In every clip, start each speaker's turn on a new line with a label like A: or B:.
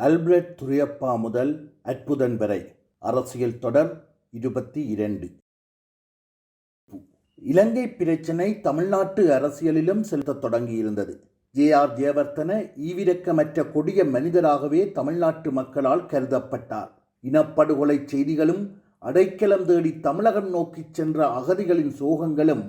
A: Alfred துரியப்பா முதல் அற்புதன் வரை. அரசியல் தொடர் இருபத்தி இரண்டு. இலங்கை பிரச்சினை தமிழ்நாட்டு அரசியலிலும் செலுத்தத் தொடங்கியிருந்தது. ஜே ஆர் ஜெயவர்த்தன ஈவிரக்கமற்ற கொடிய மனிதராகவே தமிழ்நாட்டு மக்களால் கருதப்பட்டார். இனப்படுகொலை செய்திகளும் அடைக்கலம் தேடி தமிழகம் நோக்கிச் சென்ற அகதிகளின் சோகங்களும்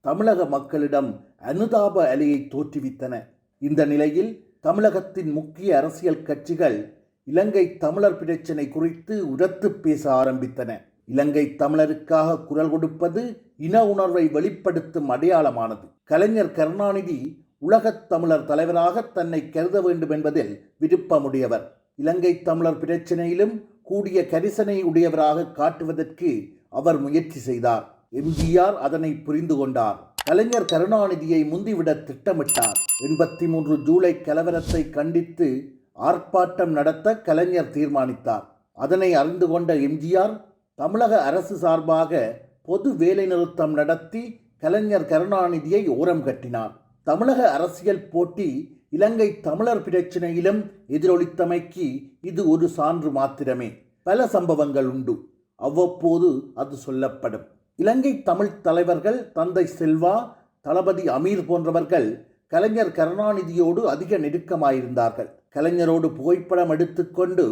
A: தமிழக மக்களிடம் அனுதாப அலையை தோற்றுவித்தன. இந்த நிலையில் தமிழகத்தின் முக்கிய அரசியல் கட்சிகள் இலங்கை தமிழர் பிரச்சினை குறித்து உரத்து பேச ஆரம்பித்தன. இலங்கை தமிழருக்காக குரல் கொடுப்பது இன உணர்வை வெளிப்படுத்தும் அடையாளமானது. கலைஞர் கருணாநிதி உலகத் தமிழர் தலைவராக தன்னை கருத வேண்டும் என்பதில் விருப்பமுடையவர். இலங்கை தமிழர் பிரச்சினையிலும் கூடிய கரிசனை உடையவராக காட்டுவதற்கு அவர் முயற்சி செய்தார். எம்ஜிஆர் அதனை புரிந்து கொண்டார். கலைஞர் கருணாநிதியை முந்திவிட திட்டமிட்டார். எண்பத்தி மூன்று ஜூலை கலவரத்தை கண்டித்து ஆர்ப்பாட்டம் நடத்த கலைஞர் தீர்மானித்தார். அதனை அறிந்து கொண்ட எம்ஜிஆர் தமிழக அரசு சார்பாக பொது வேலைநிறுத்தம் நடத்தி கலைஞர் கருணாநிதியை ஓரம் கட்டினார். தமிழக அரசியல் போட்டி இலங்கை தமிழர் பிரச்சினையிலும் எதிரொலித்தமைக்கு இது ஒரு சான்று மாத்திரமே. பல சம்பவங்கள் உண்டு. அவ்வப்போது அது சொல்லப்படும். இலங்கை தமிழ் தலைவர்கள் தந்தை செல்வா தளபதி அமீர் போன்றவர்கள் கலைஞர் கருணாநிதியோடு அதிக நெருக்கமாயிருந்தார்கள். கலைஞரோடு புகைப்படம் எடுத்துக்கொண்டு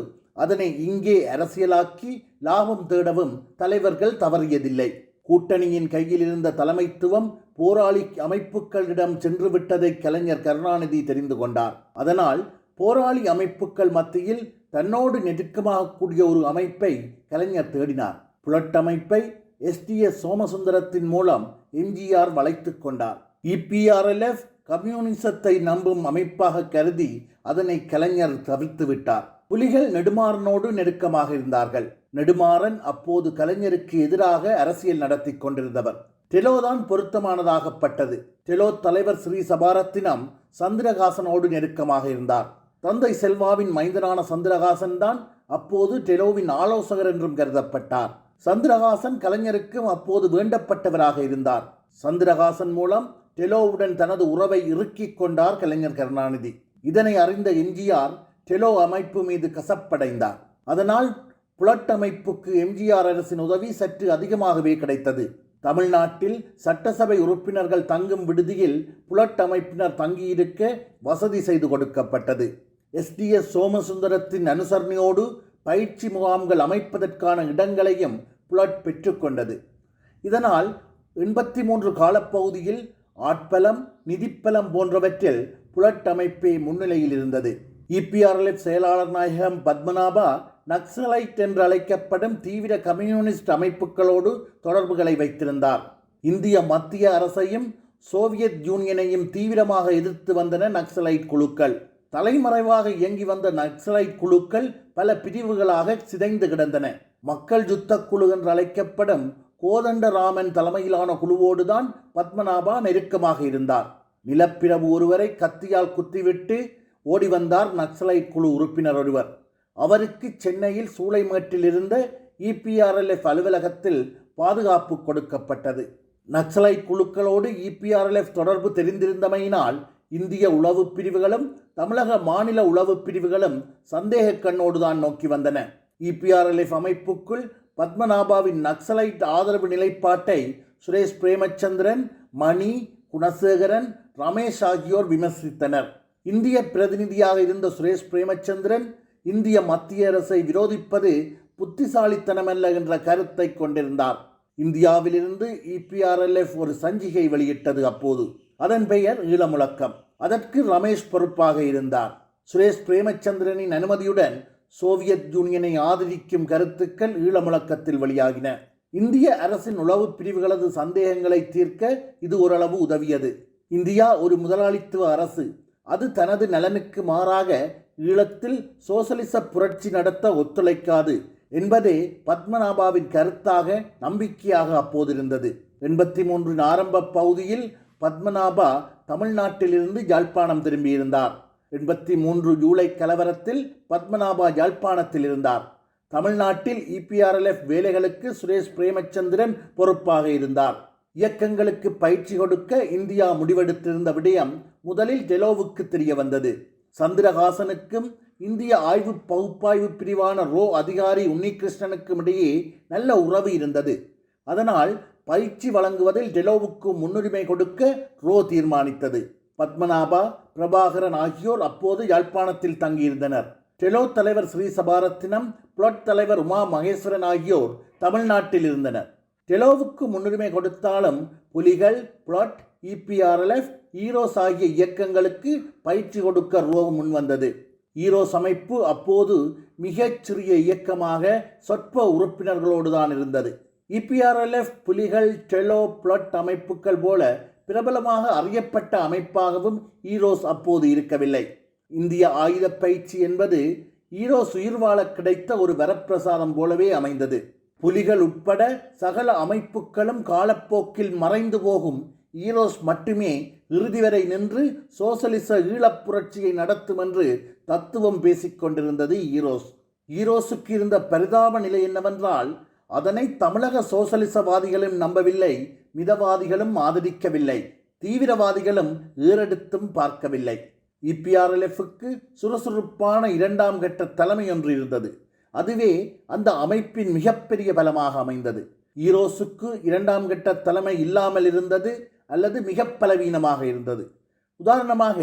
A: அதனை இங்கே அரசியலாக்கி லாபம் தேடவும் தலைவர்கள் தவறியதில்லை. கூட்டணியின் கையில் இருந்த தலைமைத்துவம் போராளி அமைப்புகளிடம் சென்று விட்டதை கலைஞர் கருணாநிதி தெரிந்து கொண்டார். அதனால் போராளி அமைப்புகள் மத்தியில் தன்னோடு நெருக்கமாக கூடிய ஒரு அமைப்பை கலைஞர் தேடினார். புலட்டமைப்பை எஸ்டிஎஸ் சோமசுந்தரத்தின் மூலம் எம்ஜிஆர் வளைத்து கொண்டார். இபிஆர்எல்எஃப் கம்யூனிசத்தை நம்பும் அமைப்பாக கருதி அதனை கலைஞர் தவிர்த்து விட்டார். புலிகள் நெடுமாறனோடு நெருக்கமாக இருந்தார்கள். நெடுமாறன் அப்போது கலைஞருக்கு எதிராக அரசியல் நடத்தி கொண்டிருந்தவர். டெலோதான் பொருத்தமானதாகப்பட்டது. டெலோ தலைவர் ஸ்ரீ சபாரத்தினம் சந்திரகாசனோடு நெருக்கமாக இருந்தார். தந்தை செல்வாவின் மைந்தனான சந்திரகாசன் தான் அப்போது டெலோவின் ஆலோசகர் என்றும் கருதப்பட்டார். சந்திரகாசன் கலைஞருக்கும் அப்போது வேண்டப்பட்டவராக இருந்தார். சந்திரகாசன் மூலம் டெலோவுடன் தனது உறவை இறுக்கிக் கொண்டார் கலைஞர் கருணாநிதி. இதனை அறிந்த எம்ஜிஆர் டெலோ அமைப்பு மீது கசப்படைந்தார். அதனால் புலட்டமைப்புக்கு எம்ஜிஆர் அரசின் உதவி சற்று அதிகமாகவே கிடைத்தது. தமிழ்நாட்டில் சட்டசபை உறுப்பினர்கள் தங்கும் விடுதியில் புலட்டமைப்பினர் தங்கியிருக்க வசதி செய்து கொடுக்கப்பட்டது. எஸ்டிஎஸ் சோமசுந்தரத்தின் அனுசரணையோடு பயிற்சி முகாம்கள் அமைப்பதற்கான இடங்களையும் புலட் பெற்றுக்கொண்டது. இதனால் எண்பத்தி மூன்று காலப்பகுதியில் ஆட்பலம் நிதிப்பலம் போன்றவற்றில் புலட் அமைப்பே முன்னிலையில் இருந்தது. இபிஆர்எல்எஃப் செயலாளர் நாயகம் பத்மநாபா நக்சலைட் என்று அழைக்கப்படும் தீவிர கம்யூனிஸ்ட் அமைப்புகளோடு தொடர்புகளை வைத்திருந்தார். இந்திய மத்திய அரசையும் சோவியத் யூனியனையும் தீவிரமாக எதிர்த்து வந்தன நக்சலைட் குழுக்கள். தலைமறைவாக இயங்கி வந்த நக்சலைட் குழுக்கள் பல பிரிவுகளாக சிதைந்து கிடந்தன. மக்கள் யுத்த குழு என்று அழைக்கப்படும் கோதண்டராமன் தலைமையிலான குழுவோடுதான் பத்மநாபா நெருக்கமாக இருந்தார். நிலப்பிரபு ஒருவரை கத்தியால் குத்திவிட்டு ஓடி வந்தார் நக்சலைட் குழு உறுப்பினர் ஒருவர். அவருக்கு சென்னையில் சூளைமேட்டில் இருந்த இபிஆர்எல்எஃப் அலுவலகத்தில் பாதுகாப்பு கொடுக்கப்பட்டது. நக்சலைட் குழுக்களோடு இபிஆர்எல்எஃப் தொடர்பு தெரிந்திருந்தமையினால் இந்திய உளவு பிரிவுகளும் தமிழக மாநில உளவு பிரிவுகளும் சந்தேக கண்ணோடு தான் நோக்கி வந்தன. இபிஆர்எல்எஃப் அமைப்புக்குள் பத்மநாபாவின் நக்சலைட் ஆதரவு நிலைப்பாட்டை சுரேஷ் பிரேமச்சந்திரன் மணி குணசேகரன் ரமேஷ் ஆகியோர் விமர்சித்தனர். இந்திய பிரதிநிதியாக இருந்த சுரேஷ் பிரேமச்சந்திரன் இந்திய மத்திய அரசை விரோதிப்பது புத்திசாலித்தனமல்ல என்ற கருத்தை கொண்டிருந்தார். இந்தியாவிலிருந்து இபிஆர்எல்எஃப் ஒரு சஞ்சிகை வெளியிட்டது அப்போது. அதன் பெயர் ஈழமுழக்கம். அதற்கு ரமேஷ் பொறுப்பாக இருந்தார். சுரேஷ் பிரேமச்சந்திரனின் அனுமதியுடன் சோவியத் யூனியனை ஆதரிக்கும் கருத்துக்கள் ஈழமுழக்கத்தில் வெளியாகின. இந்திய அரசின் உளவு பிரிவுகளது சந்தேகங்களை தீர்க்க இது ஓரளவு உதவியது. இந்தியா ஒரு முதலாளித்துவ அரசு. அது தனது நலனுக்கு மாறாக ஈழத்தில் சோசலிச புரட்சி நடத்த ஒத்துழைக்காது என்பதே பத்மநாபாவின் கருத்தாக நம்பிக்கையாக அப்போதிருந்தது. எண்பத்தி மூன்றின் ஆரம்ப பகுதியில் பத்மநாபா தமிழ்நாட்டிலிருந்து யாழ்ப்பாணம் திரும்பியிருந்தார். எண்பத்தி மூன்று ஜூலை கலவரத்தில் பத்மநாபா யாழ்ப்பாணத்தில் இருந்தார். தமிழ்நாட்டில் இபிஆர்எல்எஃப் வேலைகளுக்கு சுரேஷ் பிரேமச்சந்திரன் பொறுப்பாக இருந்தார். இயக்கங்களுக்கு பயிற்சி கொடுக்க இந்தியா முடிவெடுத்திருந்த விடயம் முதலில் டெலோவுக்கு தெரிய வந்தது. சந்திரஹாசனுக்கும் இந்திய ஆய்வு பகுப்பாய்வு பிரிவான ரோ அதிகாரி உன்னிகிருஷ்ணனுக்கும் இடையே நல்ல உறவு இருந்தது. அதனால் பயிற்சி வழங்குவதில் டெலோவுக்கு முன்னுரிமை கொடுக்க ரோ தீர்மானித்தது. பத்மநாபா பிரபாகரன் ஆகியோர் அப்போது யாழ்ப்பாணத்தில் தங்கியிருந்தனர். டெலோ தலைவர் ஸ்ரீ சபாரத்தினம் புலட் தலைவர் உமா மகேஸ்வரன் ஆகியோர் தமிழ்நாட்டில் இருந்தனர். டெலோவுக்கு முன்னுரிமை கொடுத்தாலும் புலிகள் புலட் இபிஆர்எல்எஃப் ஈரோஸ் ஆகிய இயக்கங்களுக்கு பயிற்சி கொடுக்க ரோ முன்வந்தது. ஈரோஸ் அமைப்பு அப்போது மிகச் சிறிய இயக்கமாக சொற்ப உறுப்பினர்களோடு தான் இருந்தது. இபிஆர்எல்எஃப் புலிகள் டெலோ பிளட் அமைப்புகள் போல பிரபலமாக அறியப்பட்ட அமைப்பாகவும் ஈரோஸ் அப்போது இருக்கவில்லை. இந்திய ஆயுத பயிற்சி என்பது ஈரோஸ் உயிர் வாழ கிடைத்த ஒரு வரப்பிரசாதம் போலவே அமைந்தது. புலிகள் உட்பட சகல அமைப்புகளும் காலப்போக்கில் மறைந்து போகும் ஈரோஸ் மட்டுமே இறுதி வரை நின்று சோசலிச ஈழப் புரட்சியை நடத்தும் என்று தத்துவம் பேசிக் கொண்டிருந்தது ஈரோஸ். ஈரோஸுக்கு இருந்த பரிதாப நிலை என்னவென்றால் அதனை தமிழக சோசலிசவாதிகளும் நம்பவில்லை மிதவாதிகளும் ஆதரிக்கவில்லை தீவிரவாதிகளும் ஏறெடுத்தும் பார்க்கவில்லை. இபிஆர்எல்எஃப்க்கு சுறுசுறுப்பான இரண்டாம் கட்ட தலைமை ஒன்று இருந்தது. அதுவே அந்த அமைப்பின் மிகப்பெரிய பலமாக அமைந்தது. ஈரோஸுக்கு இரண்டாம் கட்ட தலைமை இல்லாமல் இருந்தது அல்லது மிக பலவீனமாக இருந்தது. உதாரணமாக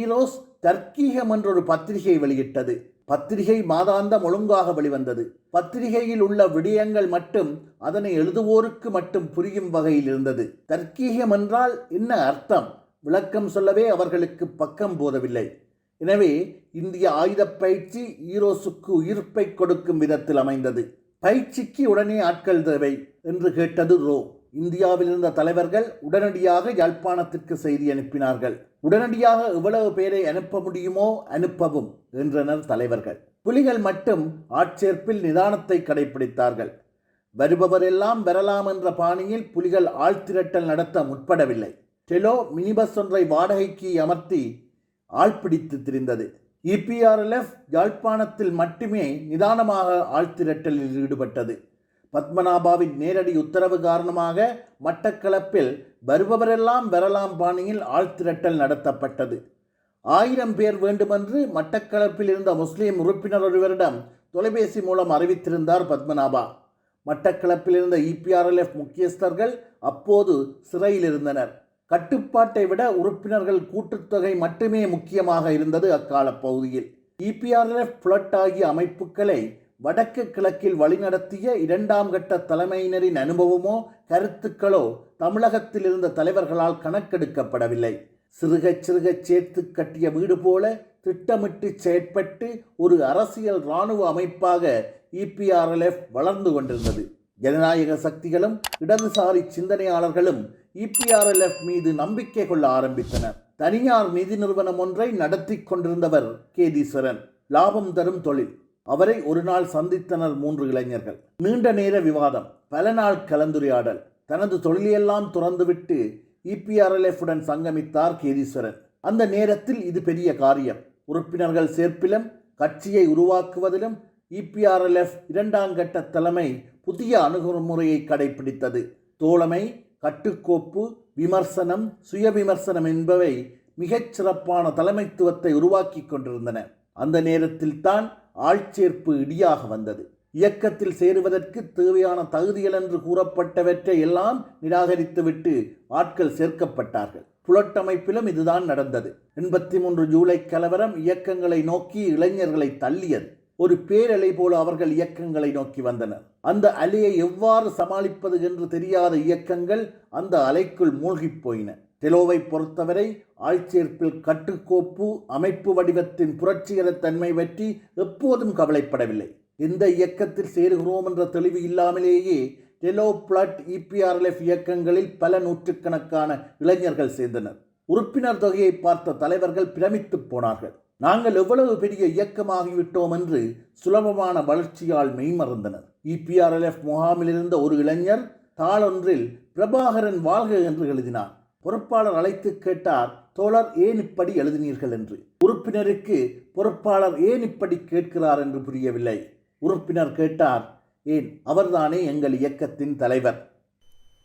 A: ஈரோஸ் தர்க்கீகம் என்றொரு பத்திரிகை வெளியிட்டது. பத்திரிகை மாதாந்தம் ஒழுங்காக வெளிவந்தது. பத்திரிகையில் உள்ள விடயங்கள் மட்டும் அதனை எழுதுவோருக்கு மட்டும் புரியும் வகையில் இருந்தது. தர்க்கீகம் என்றால் என்ன அர்த்தம்? விளக்கம் சொல்லவே அவர்களுக்கு பக்கம் போதவில்லை. எனவே இந்திய ஆயுதப் பயிற்சி ஈரோஸுக்கு உயிர்ப்பை கொடுக்கும் விதத்தில் அமைந்தது. பயிற்சிக்கு உடனே ஆட்கள் தேவை என்று கேட்டது ரோ. இந்தியாவில் இருந்த தலைவர்கள் உடனடியாக யாழ்ப்பாணத்திற்கு செய்தி அனுப்பினார்கள். உடனடியாக எவ்வளவு பேரை அனுப்ப முடியுமோ அனுப்பவும் என்றனர் தலைவர்கள். புலிகள் மட்டும் ஆட்சேர்ப்பில் நிதானத்தை கடைபிடித்தார்கள். வருபவரெல்லாம் வரலாம் என்ற பாணியில் புலிகள் ஆழ்திரட்டல் நடத்த முற்படவில்லை. டெலோ மினிபஸ் ஒன்றை வாடகைக்கு அமர்த்தி ஆள் பிடித்து திரிந்தது. இபிஆர்எல்எஃப் யாழ்ப்பாணத்தில் மட்டுமே நிதானமாக ஆழ்திரட்டலில் ஈடுபட்டது. பத்மநாபாவின் நேரடி உத்தரவு காரணமாக மட்டக்களப்பில் வருபவரெல்லாம் வரலாம் பாணியில் ஆழ்திரட்டல் நடத்தப்பட்டது. ஆயிரம் பேர் வேண்டுமென்று மட்டக்களப்பில் இருந்த முஸ்லீம் உறுப்பினர் ஒருவரிடம் தொலைபேசி மூலம் அறிவித்திருந்தார் பத்மநாபா. மட்டக்களப்பில் இருந்த இபிஆர்எல்எஃப் முக்கியஸ்தர்கள் அப்போது சிறையில் இருந்தனர். கட்டுப்பாட்டை விட உறுப்பினர்கள் கூட்டுத்தொகை மட்டுமே முக்கியமாக இருந்தது அக்கால பகுதியில். இபிஆர்எஃப் புலட் ஆகிய அமைப்புகளை வடக்கு கிழக்கில் வழிநடத்திய இரண்டாம் கட்ட தலைமையினரின் அனுபவமோ கருத்துக்களோ தமிழகத்தில் இருந்த தலைவர்களால் கணக்கெடுக்கப்படவில்லை. சிறுக சிறுகச் சேர்த்து கட்டிய வீடு போல திட்டமிட்டு செயற்பட்டு ஒரு அரசியல் இராணுவ அமைப்பாக இபிஆர்எல்எஃப் வளர்ந்து கொண்டிருந்தது. ஜனநாயக சக்திகளும் இடதுசாரி சிந்தனையாளர்களும் இபிஆர்எல்எஃப் மீது நம்பிக்கை கொள்ள ஆரம்பித்தனர். தனியார் நிதி நிறுவனம் ஒன்றை நடத்தி கொண்டிருந்தவர் கேதீஸ்வரன் லாபம் தரும் தொழில். அவரை ஒரு நாள் சந்தித்தனர் மூன்று இளைஞர்கள். நீண்ட நேர விவாதம் பல நாள் கலந்துரையாடல். தனது தொழிலையெல்லாம் துறந்துவிட்டு இபிஆர்எல்எஃப் உடன் சங்கமித்தார் கேதீஸ்வரன். அந்த நேரத்தில் இது பெரிய காரியம். உறுப்பினர்கள் சேர்ப்பிலும் கட்சியை உருவாக்குவதிலும் இபிஆர்எல்எஃப் இரண்டாம் கட்ட தலைமை புதிய அணுகுமுறையை கடைபிடித்தது. தோழமை கட்டுக்கோப்பு விமர்சனம் சுய விமர்சனம் என்பவை மிகச் சிறப்பான தலைமைத்துவத்தை உருவாக்கி கொண்டிருந்தன. அந்த நேரத்தில் தான் ஆட்சேர்ப்பு இடியாக வந்தது. இயக்கத்தில் சேருவதற்கு தேவையான தகுதிகள் என்று கூறப்பட்டவற்றை எல்லாம் நிராகரித்துவிட்டு ஆட்கள் சேர்க்கப்பட்டார்கள். புலட்டமைப்பிலும் இதுதான் நடந்தது. எண்பத்தி மூன்று ஜூலை கலவரம் இயக்கங்களை நோக்கி இளைஞர்களை தள்ளியது. ஒரு பேரலை போல அவர்கள் இயக்கங்களை நோக்கி வந்தனர். அந்த அலையை எவ்வாறு சமாளிப்பது என்று தெரியாத இயக்கங்கள் அந்த அலைக்குள் மூழ்கிப் போயின. டெலோவை பொறுத்தவரை ஆட்சேர்ப்பில் கட்டுக்கோப்பு அமைப்பு வடிவத்தின் புரட்சிகர தன்மை பற்றி எப்போதும் கவலைப்படவில்லை. எந்த இயக்கத்தில் சேருகிறோம் என்ற தெளிவு இல்லாமலேயே டெலோ பிளட் இபிஆர்எல்எஃப் இயக்கங்களில் பல நூற்றுக்கணக்கான இளைஞர்கள் சேர்ந்தனர். உறுப்பினர் தொகையை பார்த்த தலைவர்கள் பிரமித்துப் போனார்கள். நாங்கள் எவ்வளவு பெரிய இயக்கமாகிவிட்டோம் என்று சுலபமான வளர்ச்சியால் மெய்மறந்தனர். இபிஆர்எல்எஃப் முகாமில் இருந்த ஒரு இளைஞர் தாளொன்றில் பிரபாகரன் வாழ்க என்று எழுதினார். பொறுப்பாளர் அழைத்து கேட்டார் தோழர் ஏன் இப்படி எழுதினீர்கள்? என்று. உறுப்பினருக்கு பொறுப்பாளர் ஏன் இப்படி கேட்கிறார்? என்று புரியவில்லை. உறுப்பினர் கேட்டார் ஏன் அவர்தானே எங்கள் இயக்கத்தின் தலைவர்.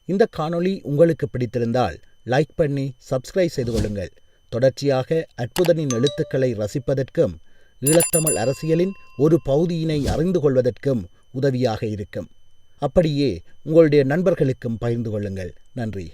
B: இந்த காணொளி உங்களுக்கு பிடித்திருந்தால் லைக் பண்ணி சப்ஸ்கிரைப் செய்து கொள்ளுங்கள். தொடர்ச்சியாக அற்புதனின் எழுத்துக்களை ரசிப்பதற்கும் ஈழத்தமிழ் அரசியலின் ஒரு பகுதியினை அறிந்து கொள்வதற்கும் உதவியாக இருக்கும். அப்படியே உங்களுடைய நண்பர்களுக்கும் பகிர்ந்து கொள்ளுங்கள். நன்றி.